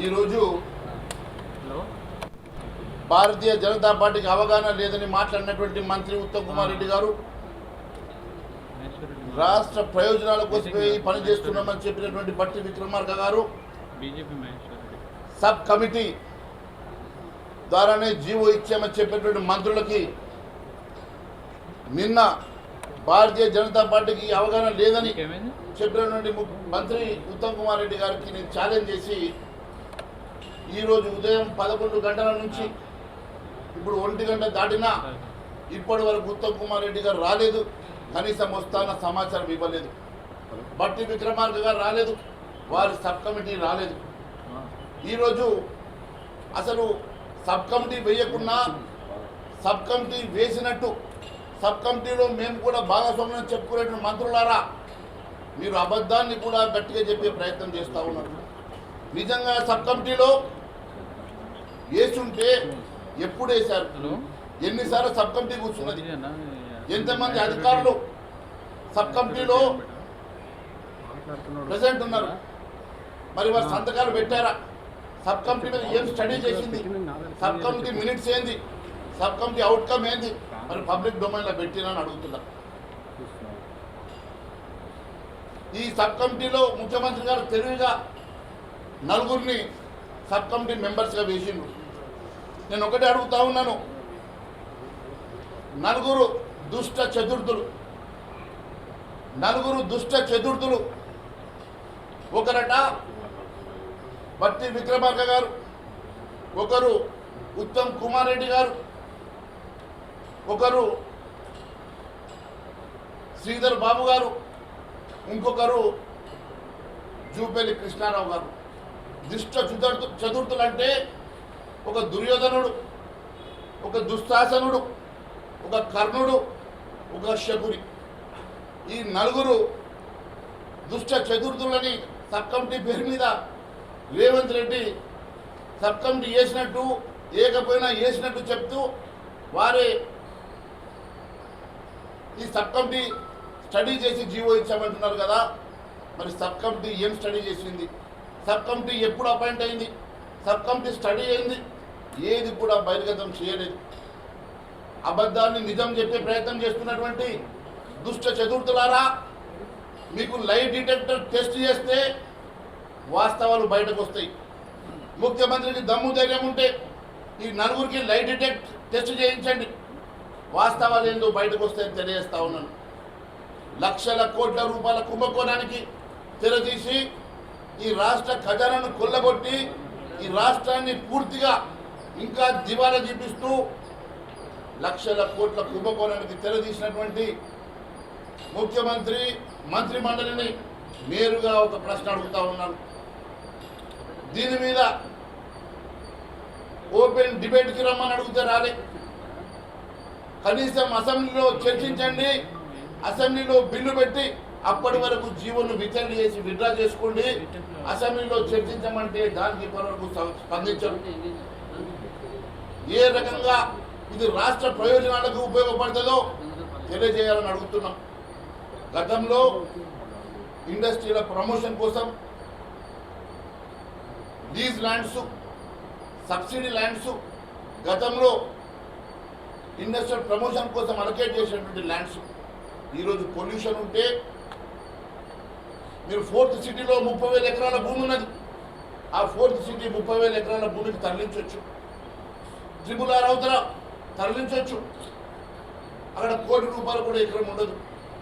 ఈరోజు భారతీయ జనతా పార్టీకి అవగాహన లేదని మాట్లాడినటువంటి మంత్రి ఉత్తమ్ కుమార్ రెడ్డి గారు రాష్ట్ర ప్రయోజనాల కోసమే పని చేస్తున్నామని చెప్పినటువంటి బట్టి విక్రమార్క గారు సబ్ కమిటీ ద్వారానే జీవో ఇచ్చామని చెప్పినటువంటి మంత్రులకి నిన్న భారతీయ జనతా పార్టీకి అవగాహన లేదని చెప్పినటువంటి మంత్రి ఉత్తమ్ కుమార్ రెడ్డి గారికి నేను ఛాలెంజ్ చేసి ఈరోజు ఉదయం పదకొండు గంటల నుంచి ఇప్పుడు ఒంటి గంట దాటినా ఇప్పటి వరకు ఉత్తమ్ కుమార్ రెడ్డి గారు రాలేదు. కనీసం వస్తాన సమాచారం ఇవ్వలేదు. బట్టి విక్రమార్క గారు రాలేదు. వారి సబ్ కమిటీ రాలేదు. ఈరోజు అసలు సబ్ కమిటీ వేయకుండా సబ్ కమిటీ వేసినట్టు సబ్ కమిటీలో మేము కూడా భాగస్వామ్యం చెప్పుకునేట మంత్రులారా మీరు అబద్ధాన్ని కూడా గట్టిగా చెప్పే ప్రయత్నం చేస్తూ ఉన్నారు. నిజంగా సబ్ కమిటీలో వేసుంటే ఎప్పుడు వేశారు? ఎన్నిసార్లు సబ్ కమిటీ కూర్చున్నది? ఎంతమంది అధికారులు సబ్ కమిటీలో ప్రెసిడెంట్ ఉన్నారు. మరి వారు సంతకాలు పెట్టారా? సబ్ కమిటీ మీద ఏం స్టడీ చేసింది? సబ్ కమిటీ మినిట్స్ ఏంది? సబ్ కమిటీ అవుట్కమ్ ఏంది? మరి పబ్లిక్ డొమైన్లో పెట్టినని అడుగుతున్నా. ఈ సబ్ కమిటీలో ముఖ్యమంత్రి గారు తెలివిగా నలుగురిని సబ్ కమిటీ మెంబర్స్గా వేసిండ్రు. నేను ఒకటే అడుగుతా ఉన్నాను. నలుగురు దుష్ట చతుర్థులు. నలుగురు దుష్ట చతుర్థులు. ఒకరట బట్టి విక్రమార్క గారు ఒకరు ఉత్తమ్ కుమార్ రెడ్డి గారు ఒకరు శ్రీధర్ బాబు గారు ఇంకొకరు జూపల్లి కృష్ణారావు గారు. దుష్ట చతుర్థు చతుర్థులు అంటే ఒక దుర్యోధనుడు ఒక దుశ్శాసనుడు ఒక కర్ణుడు ఒక శకుని. ఈ నలుగురు దుష్ట చతుర్థులని సబ్ కమిటీ పేరు మీద రేవంత్ రెడ్డి సబ్ కమిటీ వేసినట్టు ఏకపోయినా వేసినట్టు చెప్తూ వారే ఈ సబ్ కమిటీ స్టడీ చేసి జీవో ఇచ్చామంటున్నారు కదా. మరి సబ్ కమిటీ ఏం స్టడీ చేసింది? సబ్ కమిటీ ఎప్పుడు అపాయింట్ అయింది? సబ్ కమిటీ స్టడీ అయింది? ఏది కూడా బహిర్గతం చేయలేదు. అబద్ధాన్ని నిజం చెప్పే ప్రయత్నం చేస్తున్నటువంటి దుష్ట చతుర్థులారా మీకు లైట్ డిటెక్టర్ టెస్ట్ చేస్తే వాస్తవాలు బయటకు వస్తాయి ముఖ్యమంత్రికి దమ్ము ధైర్యం ఉంటే ఈ నలుగురికి లైట్ డిటెక్ట్ టెస్ట్ చేయించండి. వాస్తవాలు ఏందో బయటకు వస్తాయని తెలియజేస్తా ఉన్నాను. లక్షల కోట్ల రూపాయల కుంభకోణానికి తెరదీసి ఈ రాష్ట్ర ఖజానాను కొల్లగొట్టి ఈ రాష్ట్రాన్ని పూర్తిగా ఇంకా దివాలా చూపిస్తూ లక్షల కోట్ల కుంభకోణానికి తెరదీసినటువంటి ముఖ్యమంత్రి మంత్రి మండలిని నేరుగా ఒక ప్రశ్న అడుగుతా ఉన్నాను దీని మీద ఓపెన్ డిబేట్కి రమ్మని అడిగితే రాలే. కనీసం అసెంబ్లీలో చర్చించండి అసెంబ్లీలో బిల్లు పెట్టి అప్పటి వరకు జీవోను విచారణ చేసి విడ్రా చేసుకోండి. అసెంబ్లీలో చర్చించమంటే దానికి ఇప్పటివరకు స్ప- స్పందించరు. ఏ రకంగా ఇది రాష్ట్ర ప్రయోజనాలకు ఉపయోగపడుతుందో తెలియజేయాలని అడుగుతున్నాం. గతంలో ఇండస్ట్రీల ప్రమోషన్ కోసం లీజ్ ల్యాండ్స్ సబ్సిడీ ల్యాండ్స్ గతంలో ఇండస్ట్రియల్ ప్రమోషన్ కోసం అలకేట్ చేసినటువంటి ల్యాండ్స్. ఈరోజు పొల్యూషన్ ఉంటే మీరు ఫోర్త్ సిటీలో ముప్పై వేల ఎకరాల భూమి ఉన్నది. ఆ ఫోర్త్ సిటీ ముప్పై వేల ఎకరాల భూమికి తరలించవచ్చు త్రిబుల్ ఆర్ అవతల తరలించవచ్చు. అక్కడ కోటి రూపాయలు కూడా ఎకరం ఉండదు.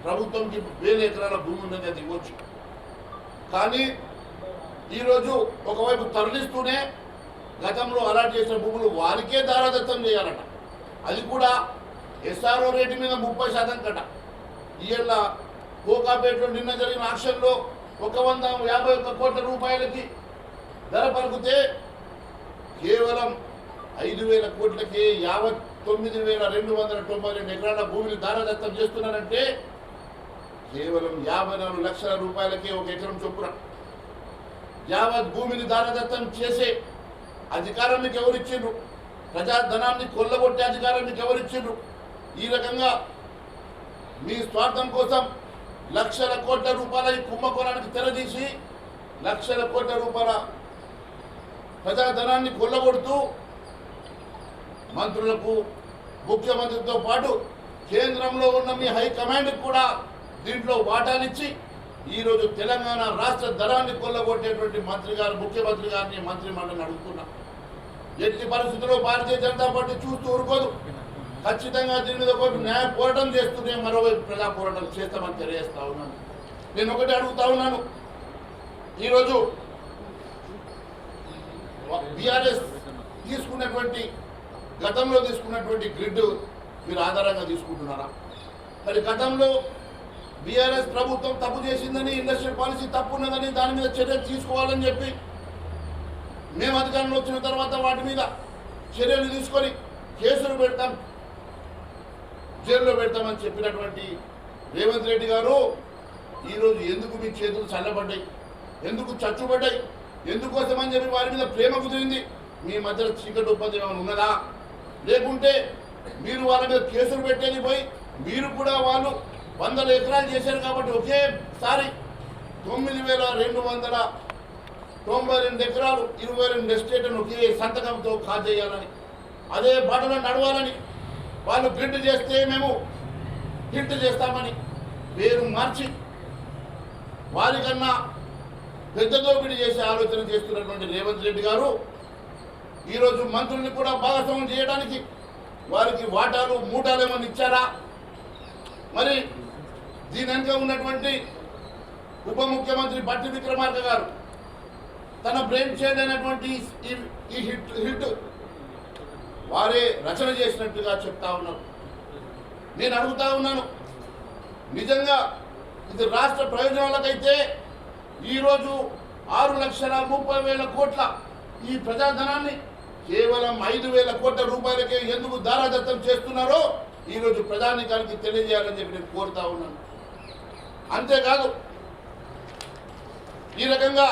ప్రభుత్వంకి వేల ఎకరాల భూమి ఉన్నది అది ఇవ్వచ్చు. కానీ ఈరోజు ఒకవైపు తరలిస్తూనే గతంలో అలాట్ చేసిన భూములు వారికే దారాదత్తం చేయాలట. అది కూడా ఎస్ఆర్ఓ రేటు మీద ముప్పై శాతం కట. ఇవాళ కోకాపేటలో నిన్న జరిగిన ఆక్షన్లో ఒక వంద యాభై ఒక్క కోట్ల రూపాయలకి ధర పలుకుతే కేవలం ఐదు వేల కోట్లకి యాభై తొమ్మిది వేల రెండు వందల తొంభై రెండు ఎకరాల భూమిని దారదత్తం చేస్తున్నారంటే కేవలం యాభై నాలుగు లక్షల రూపాయలకే ఒక ఎకరం చొప్పున. యావత్ భూమిని దారదత్తం చేసే అధికారం మీకు ఎవరిచ్చిండ్రు? ప్రజాధనాన్ని కొల్లగొట్టే అధికారం మీకు ఎవరిచ్చిండ్రు? ఈ రకంగా మీ స్వార్థం కోసం లక్షల కోట్ల రూపాయల ఈ కుంభకోణానికి తెరదీసి లక్షల కోట్ల రూపాయల ప్రజాధనాన్ని కొల్లగొడుతూ మంత్రులకు ముఖ్యమంత్రితో పాటు కేంద్రంలో ఉన్న మీ హైకమాండ్కి కూడా దీంట్లో వాటానిచ్చి ఈరోజు తెలంగాణ రాష్ట్ర ధనాన్ని కొల్లగొట్టేటువంటి మంత్రి గారు ముఖ్యమంత్రి గారిని మంత్రి మండలిని అడుగుతున్నా. ఎట్టి పరిస్థితుల్లో భారతీయ జనతా పార్టీ చూస్తూ ఊరుకోదు. ఖచ్చితంగా దీని మీద ఒక న్యాయ పోరాటం చేస్తూనే మరోవైపు ప్రజా పోరాటం చేస్తామని తెలియజేస్తా ఉన్నాను. నేను ఒకటి అడుగుతా ఉన్నాను. ఈరోజు బీఆర్ఎస్ తీసుకున్నటువంటి గతంలో తీసుకున్నటువంటి గ్రిడ్ మీరు ఆధారంగా తీసుకుంటున్నారా? మరి గతంలో బీఆర్ఎస్ ప్రభుత్వం తప్పు చేసిందని ఇండస్ట్రియల్ పాలసీ తప్పు ఉన్నదని దాని మీద చర్యలు తీసుకోవాలని చెప్పి మేము అధికారంలో వచ్చిన తర్వాత వాటి మీద చర్యలు తీసుకొని కేసులు పెడతాం జైల్లో పెడతామని చెప్పినటువంటి రేవంత్ రెడ్డి గారు ఈరోజు ఎందుకు మీ చేతులు చల్లబడ్డాయి? ఎందుకు చచ్చుబడ్డాయి? ఎందుకోసమని చెప్పి వారి మీద ప్రేమ కుదిరింది? మీ మధ్యలో చీకటి ఉపద్రవం ఉన్నదా? లేకుంటే మీరు వాళ్ళ మీద కేసులు పెట్టేది పోయి మీరు కూడా వాళ్ళు వందల ఎకరాలు చేశారు కాబట్టి ఒకేసారి తొమ్మిది వేల రెండు వందల తొంభై రెండు ఎకరాలు ఇరవై రెండు ఎస్టేట్ను ఒకే సంతకంతో కాజేయాలని అదే బాటలో నడవాలని వాళ్ళు గ్రిడ్ చేస్తే మేము హిట్ చేస్తామని పేరు మార్చి వారికన్నా పెద్ద దోపిడీ చేసే ఆలోచన చేస్తున్నటువంటి రేవంత్ రెడ్డి గారు ఈరోజు మంత్రుల్ని కూడా భాగస్వామ్యం చేయడానికి వారికి వాటాలు మూటాలు ఏమైనా ఇచ్చారా? మరి దీని వెనుక ఉన్నటువంటి ఉప ముఖ్యమంత్రి బట్టి విక్రమార్క గారు తన బ్రెయిన్ షేడ్ అయినటువంటి ఈ- ఈ హిట్ హిట్ వారే రచన చేసినట్టుగా చెప్తా ఉన్నారు. నేను అడుగుతా ఉన్నాను నిజంగా ఇది రాష్ట్ర ప్రయోజనాలకైతే ఈరోజు ఆరు లక్షల ముప్పై వేల కోట్ల ఈ ప్రజాధనాన్ని కేవలం ఐదు వేల కోట్ల రూపాయలకే ఎందుకు దారాదత్తం చేస్తున్నారో ఈరోజు ప్రధానికానికి తెలియజేయాలని చెప్పి నేను కోరుతా ఉన్నాను. అంతేకాదు ఈ రకంగా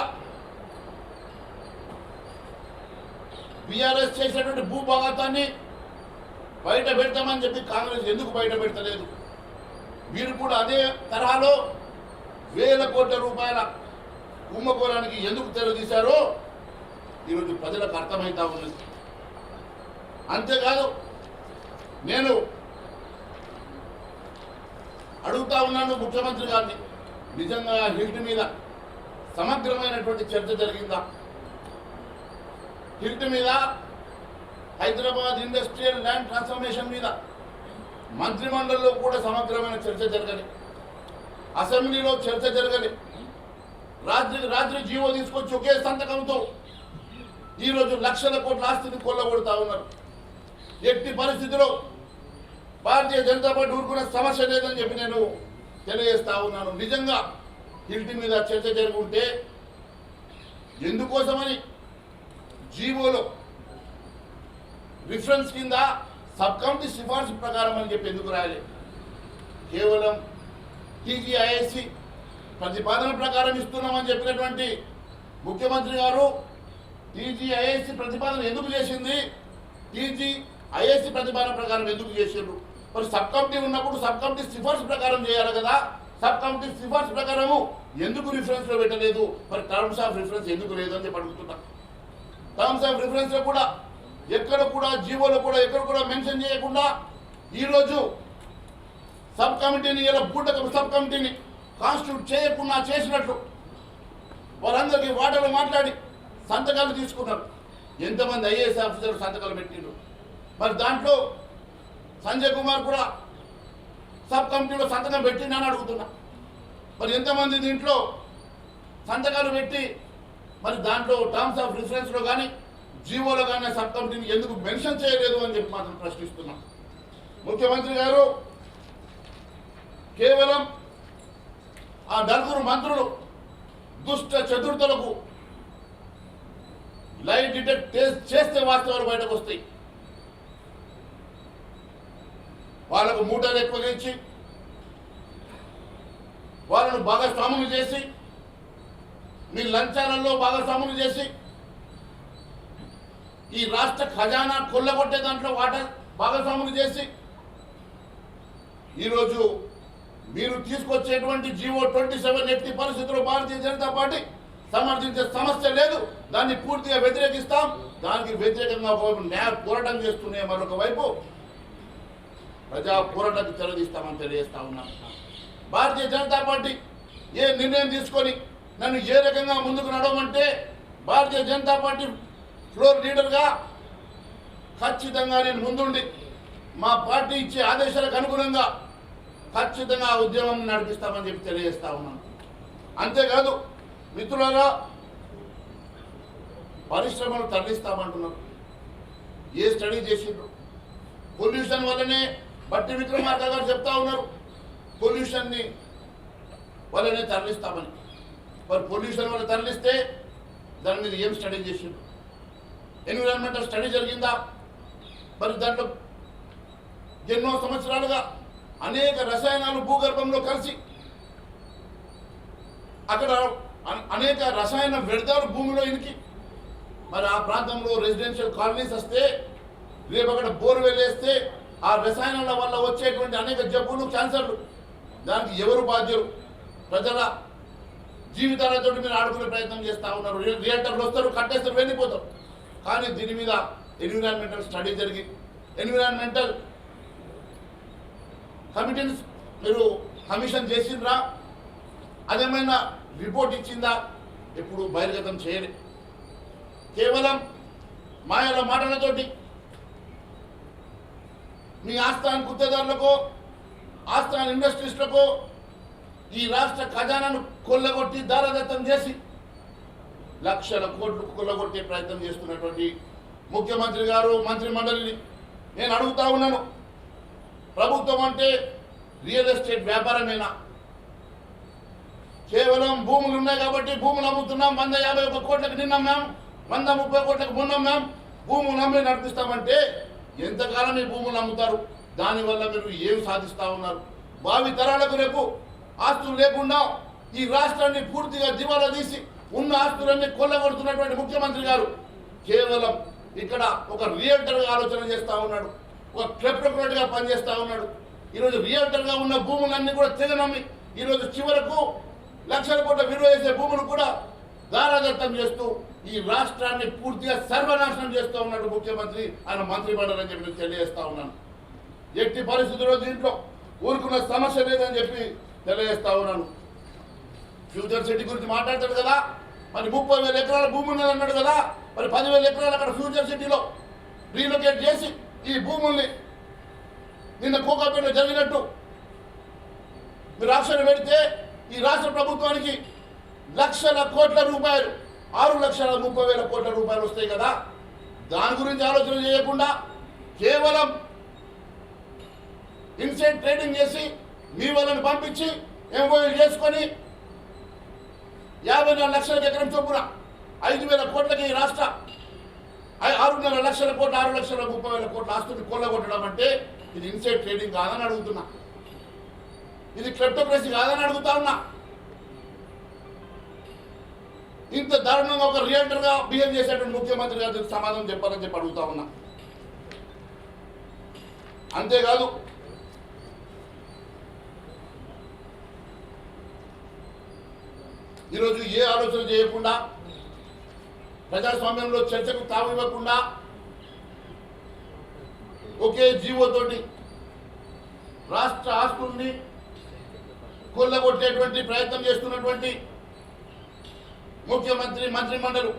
బీఆర్ఎస్ చేసినటువంటి భూభాగతాన్ని బయట పెడతామని చెప్పి కాంగ్రెస్ ఎందుకు బయట పెడతలేదు? వీరు కూడా అదే తరహాలో వేల కోట్ల రూపాయల కుంభకోణానికి ఎందుకు తెరదీశారో ఈరోజు ప్రజలకు అర్థమవుతా ఉంది. అంతేకాదు నేను అడుగుతా ఉన్నాను ముఖ్యమంత్రి గారిని. నిజంగా హిల్ట్ మీద సమగ్రమైనటువంటి చర్చ జరిగిందా? హిల్ట్ మీద హైదరాబాద్ ఇండస్ట్రియల్ ల్యాండ్ ట్రాన్స్ఫర్మేషన్ మీద మంత్రిమండలిలో కూడా సమగ్రమైన చర్చ జరగని అసెంబ్లీలో చర్చ జరగని రాత్రి రాత్రి జీవో తీసుకొచ్చి ఒకే సంతకంతో ఈరోజు లక్షల కోట్ల ఆస్తిని కొల్లగొడతా ఉన్నారు. ఎట్టి పరిస్థితిలో భారతీయ జనతా పార్టీ ఊరుకున్న సమస్య లేదని చెప్పి నేను తెలియజేస్తా ఉన్నాను. నిజంగా ఇంటి మీద చర్చ జరుగుంటే ఎందుకోసమని జీవోలో రిఫరెన్స్ కింద సబ్ కమిటీ సిఫార్సు ప్రకారం అని చెప్పి ఎందుకు రాయాలి? కేవలం టీజీఐఎస్సి ప్రతిపాదన ప్రకారం ఇస్తున్నామని చెప్పినటువంటి ముఖ్యమంత్రి గారు టీజీఐఎస్సి ప్రతిపాదన ఎందుకు చేసింది? టీజీ ఐఏసీ ప్రతిపాదన ప్రకారం ఎందుకు చేసిండ్రు? మరి సబ్ కమిటీ ఉన్నప్పుడు సబ్ కమిటీ సిఫార్సు ప్రకారం చేయాలి కదా. సబ్ కమిటీ సిఫార్సు ప్రకారము ఎందుకు రిఫరెన్స్లో పెట్టలేదు? మరి టర్మ్స్ ఆఫ్ రిఫరెన్స్ ఎందుకు లేదు అని చెప్పి అడుగుతున్నా. టర్మ్స్ ఆఫ్ రిఫరెన్స్లో కూడా ఎక్కడ కూడా జీవోలో కూడా ఎక్కడ కూడా మెన్షన్ చేయకుండా ఈరోజు సబ్ కమిటీని ఇలా బూటకపు సబ్ కమిటీని కాన్స్టిట్యూట్ చేయకుండా చేసినట్లు. వారందరికీ వాటలో మాట్లాడి సంతకాలు తీసుకున్నారు. ఎంతమంది ఐఏఎస్ ఆఫీసర్ సంతకాలు పెట్టిండ్రు. మరి దాంట్లో సంజయ్ కుమార్ కూడా సబ్ కమిటీలో సంతకం పెట్టిండని అడుగుతున్నా. మరి ఎంతమంది దీంట్లో సంతకాలు పెట్టి మరి దాంట్లో టర్మ్స్ ఆఫ్ రిఫరెన్స్లో కానీ జీవోలో కానీ సబ్ కమిటీని ఎందుకు మెన్షన్ చేయలేదు అని చెప్పి మాత్రం ప్రశ్నిస్తున్నాం. ముఖ్యమంత్రి గారు కేవలం ఆ నలుగురు మంత్రులు దుష్ట చతుర్థులకు లై డిటెక్ట్ చేస్తే వాస్తవాలు బయటకు వస్తాయి. వాళ్ళకు మూటలు ఎక్కువగా ఇచ్చి వాళ్ళను భాగస్వాములు చేసి మీ లంచాలలో భాగస్వాములు చేసి ఈ రాష్ట్ర ఖజానా కొల్లగొట్టే దాంట్లో వాట భాగస్వాములు చేసి ఈరోజు మీరు తీసుకొచ్చేటువంటి జీవో ట్వంటీ సెవెన్ ఎట్టి పరిస్థితుల్లో భారతీయ జనతా పార్టీ సమర్థించే సమస్య లేదు. దాన్ని పూర్తిగా వ్యతిరేకిస్తాం. దానికి వ్యతిరేకంగా న్యాయ పోరాటం చేస్తూనే మరొక వైపు ప్రజా పోరాటానికి తెరదీస్తామని తెలియజేస్తా ఉన్నాం. భారతీయ జనతా పార్టీ ఏ నిర్ణయం తీసుకొని నన్ను ఏ రకంగా ముందుకు నడవమంటే భారతీయ జనతా పార్టీ ఫ్లోర్ లీడర్గా ఖచ్చితంగా నేను ముందుండి మా పార్టీ ఇచ్చే ఆదేశాలకు అనుగుణంగా ఖచ్చితంగా ఉద్యమం నడిపిస్తామని చెప్పి తెలియజేస్తా ఉన్నాను. అంతేకాదు మిత్రులారా పరిశ్రమలు తరలిస్తామంటున్నారు. ఏ స్టడీ చేసిండ్రు? పొల్యూషన్ వల్లనే బట్టి విక్రమార్క గారు చెప్తా ఉన్నారు. పొల్యూషన్ని వల్లనే తరలిస్తామని. మరి పొల్యూషన్ వల్ల తరలిస్తే దాని మీద ఏం స్టడీ చేసిండ్రు? ఎన్విరాన్మెంటల్ స్టడీ జరిగిందా? మరి దాంట్లో ఎన్నో సంవత్సరాలుగా అనేక రసాయనాలు భూగర్భంలో కలిసి అక్కడ అనేక రసాయన వ్యర్థాలు భూమిలో ఇనికి. మరి ఆ ప్రాంతంలో రెసిడెన్షియల్ కాలనీస్ వస్తే రేపు అక్కడ బోర్వెల్ వేస్తే ఆ రసాయనాల వల్ల వచ్చేటువంటి అనేక జబ్బులు క్యాన్సర్లు. దానికి ఎవరు బాధ్యులు? ప్రజల జీవితాలతో మీరు ఆడుకునే ప్రయత్నం చేస్తూ ఉన్నారు. రి- రియాక్టర్లు వస్తారు కట్టేస్తారు వెళ్ళిపోతారు. కానీ దీని మీద ఎన్విరాన్మెంటల్ స్టడీ జరిగి ఎన్విరాన్మెంటల్ కమిటీని మీరు కమిషన్ చేసిండ్రా? అదేమైనా రిపోర్ట్ ఇచ్చిందా? ఎప్పుడు బహిర్గతం చేయలే. కేవలం మాయల మాటలతోటి మీ ఆస్థాన్ గుత్తేదారులకు ఆస్థాన్ ఇండస్ట్రీస్లకు ఈ రాష్ట్ర ఖజానాను కొల్లగొట్టి దారదత్తం చేసి లక్షల కోట్లు కొల్లగొట్టే ప్రయత్నం చేస్తున్నటువంటి ముఖ్యమంత్రి గారు మంత్రి మండలిని నేను అడుగుతా ఉన్నాను. ప్రభుత్వం అంటే రియల్ ఎస్టేట్ వ్యాపారమేనా? కేవలం భూములు ఉన్నాయి కాబట్టి భూములు అమ్ముతున్నాం. వంద యాభై ఒక్క కోట్లకు నిన్న మేము వంద ముప్పై కోట్లకు మొన్న మేము భూములు అమ్మి నడిపిస్తామంటే ఎంతకాలం ఈ భూములు అమ్ముతారు? దానివల్ల మీరు ఏం సాధిస్తూ ఉన్నారు? భావి తరాలకు రేపు ఆస్తులు లేకుండా ఈ రాష్ట్రాన్ని పూర్తిగా దివాలా తీసి ఉన్న ఆస్తులన్నీ కొల్లగొడుతున్నటువంటి ముఖ్యమంత్రి గారు కేవలం ఇక్కడ ఒక రియల్టర్గా ఆలోచన చేస్తూ ఉన్నాడు. ఒక క్లెప్టోక్రాట్గా పనిచేస్తూ ఉన్నాడు. ఈరోజు రియల్టర్గా ఉన్న భూములన్నీ కూడా తెగనమ్మి ఈరోజు చివరకు లక్షల కోట్ల విలువ చేసే భూములు కూడా దారాదత్తం చేస్తూ ఈ రాష్ట్రాన్ని పూర్తిగా సర్వనాశనం చేస్తూ ఉన్నాడు ముఖ్యమంత్రి ఆయన మంత్రి మండలి అని చెప్పి తెలియజేస్తా ఉన్నాను. ఎట్టి పరిస్థితుల్లో దీంట్లో ఊరుకున్న సమస్య లేదని చెప్పి తెలియజేస్తా ఉన్నాను. ఫ్యూచర్ సిటీ గురించి మాట్లాడతాడు కదా మరి ముప్పై వేల ఎకరాల భూమి ఉన్నది అన్నాడు కదా మరి పదివేల ఎకరాలు అక్కడ ఫ్యూచర్ సిటీలో రీలొకేట్ చేసి ఈ భూముల్ని నిన్న కోకాపేట జరిగినట్టు మీరు ఆక్షణ పెడితే ఈ రాష్ట్ర ప్రభుత్వానికి లక్షల కోట్ల రూపాయలు ఆరు లక్షల ముప్పై వేల కోట్ల రూపాయలు వస్తాయి కదా. దాని గురించి ఆలోచన చేయకుండా కేవలం ఇన్సెంట్ ట్రేడింగ్ చేసి మీ వాళ్ళని పంపించి ఎంఓయూ చేసుకొని యాభై నాలుగు లక్షల ఎకరం చొప్పున ఐదు వేల కోట్లకి ఈ రాష్ట్ర ఆరున్నర లక్షల కోట్ల ఆరు లక్షల ముప్పై వేల కోట్ల ఆస్తుని కొల్లగొట్టడం అంటే ఇది ఇన్సైడ్ ట్రేడింగ్ కాదని అడుగుతున్నా. ఇది క్లెప్టోక్రసీ కాదని అడుగుతా ఉన్నా. ఇంత దారుణంగా ఒక రియల్టర్గా బిహేవ్ చేసేటువంటి ముఖ్యమంత్రి గారు సమాధానం చెప్పాలని చెప్పి అడుగుతా ఉన్నా. అంతేకాదు ఈరోజు ఏ ఆలోచన చేయకుండా ప్రజాస్వామ్యంలో చర్చకు తావు ఇవ్వకుండా ఒకే జీవోతోటి రాష్ట్ర ఆస్తుల్ని కొల్లగొట్టేటువంటి ప్రయత్నం చేస్తున్నటువంటి ముఖ్యమంత్రి మంత్రిమండలు.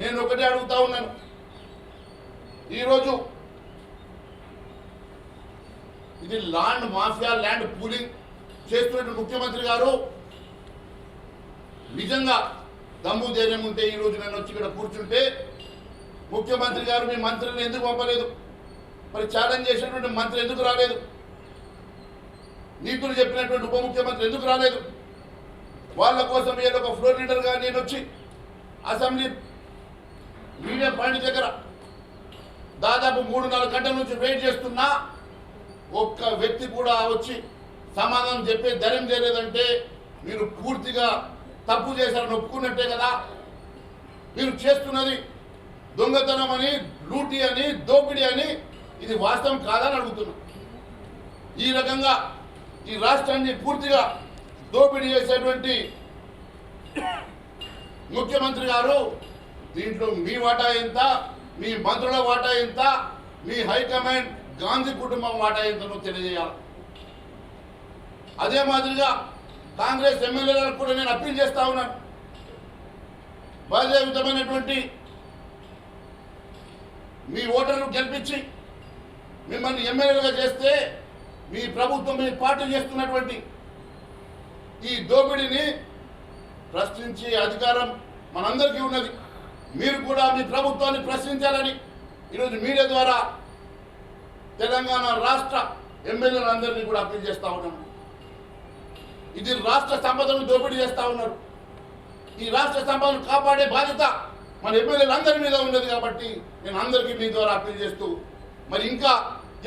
నేను ఒకటే అడుగుతా ఉన్నాను. ఈరోజు ఇది ల్యాండ్ మాఫియా ల్యాండ్ పూలింగ్ చేస్తున్న ముఖ్యమంత్రి గారు నిజంగా దమ్ము ధైర్యం ఉంటే ఈ రోజు నేను వచ్చి ఇక్కడ కూర్చుంటే ముఖ్యమంత్రి గారు మీ మంత్రిని ఎందుకు పంపలేదు? మరి ఛాలెంజ్ చేసినటువంటి మంత్రి ఎందుకు రాలేదు? నీతులు చెప్పినటువంటి ఉప ముఖ్యమంత్రి ఎందుకు రాలేదు? వాళ్ళ కోసం ఏదో ఒక ఫ్లోర్ లీడర్గా నేను వచ్చి అసెంబ్లీ మీడియం పాయింట్ దగ్గర దాదాపు మూడు నాలుగు గంటల నుంచి వెయిట్ చేస్తున్నా ఒక్క వ్యక్తి కూడా వచ్చి సమాధానం చెప్పే ధైర్యం చేయలేదంటే మీరు పూర్తిగా తప్పు చేశారని ఒప్పుకున్నట్టే కదా? మీరు చేస్తున్నది దొంగతనం అని లూటీ అని దోపిడీ అని ఇది వాస్తవం కాదని అడుగుతున్నా. ఈ రకంగా ఈ రాష్ట్రాన్ని పూర్తిగా దోపిడీ చేసేటువంటి ముఖ్యమంత్రి గారు దీంట్లో మీ వాటా ఎంత మీ మంత్రుల వాటా ఎంత మీ హైకమాండ్ గాంధీ కుటుంబం వాటా ఎంతనో తెలియజేయాలి. అదే మాదిరిగా కాంగ్రెస్ ఎమ్మెల్యేలకు కూడా నేను అప్పీల్ చేస్తా ఉన్నాను. బాధ్యతమైనటువంటి మీ ఓటర్లు గెలిపించి మిమ్మల్ని ఎమ్మెల్యేలుగా చేస్తే మీ ప్రభుత్వం మీ పార్టీ చేస్తున్నటువంటి ఈ దోపిడీని ప్రశ్నించే అధికారం మనందరికీ ఉన్నది. మీరు కూడా మీ ప్రభుత్వాన్ని ప్రశ్నించాలని ఈరోజు మీడియా ద్వారా తెలంగాణ రాష్ట్ర ఎమ్మెల్యేలందరినీ కూడా అప్పీల్ చేస్తూ ఉన్నాను. ఇది రాష్ట్ర సంపదను దోపిడీ చేస్తూ ఉన్నారు. ఈ రాష్ట్ర సంపదను కాపాడే బాధ్యత మన ఎమ్మెల్యేలందరి మీద ఉన్నది కాబట్టి నేను అందరికీ మీ ద్వారా అప్పీల్ చేస్తూ మరి ఇంకా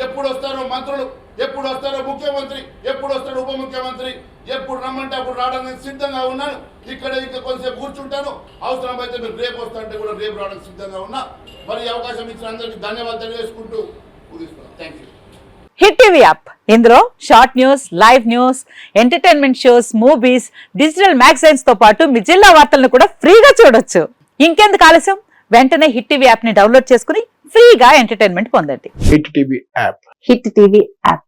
ఎప్పుడు వస్తారో మంత్రులు ఎప్పుడు వస్తారో ముఖ్యమంత్రి ఎప్పుడు వస్తాడో ఉప ముఖ్యమంత్రి ఎప్పుడు రమ్మంటే అప్పుడు రావడానికి సిద్ధంగా ఉన్నాను. ఇక్కడ ఇంకా కొంచెంసేపు కూర్చుంటాను. అవసరమైతే మీరు రేపు వస్తా అంటే కూడా రేపు రావడానికి సిద్ధంగా ఉన్నా. మరి ఈ అవకాశం ఇచ్చిన అందరికీ ధన్యవాదాలు తెలియజేసుకుంటూ ముగిస్తున్నాను thank you hit TV app. ఇందులో short news live news entertainment shows movies digital మ్యాగజైన్స్తో పాటు మీ జిల్లా వార్తలను కూడా ఫ్రీగా చూడొచ్చు. ఇంకెందుకు ఆలస్యం? వెంటనే హిట్ టీవీ యాప్ని డౌన్లోడ్ చేసుకుని ఫ్రీగా ఎంటర్టైన్మెంట్ పొందండి. Hit TV app. Hit TV app.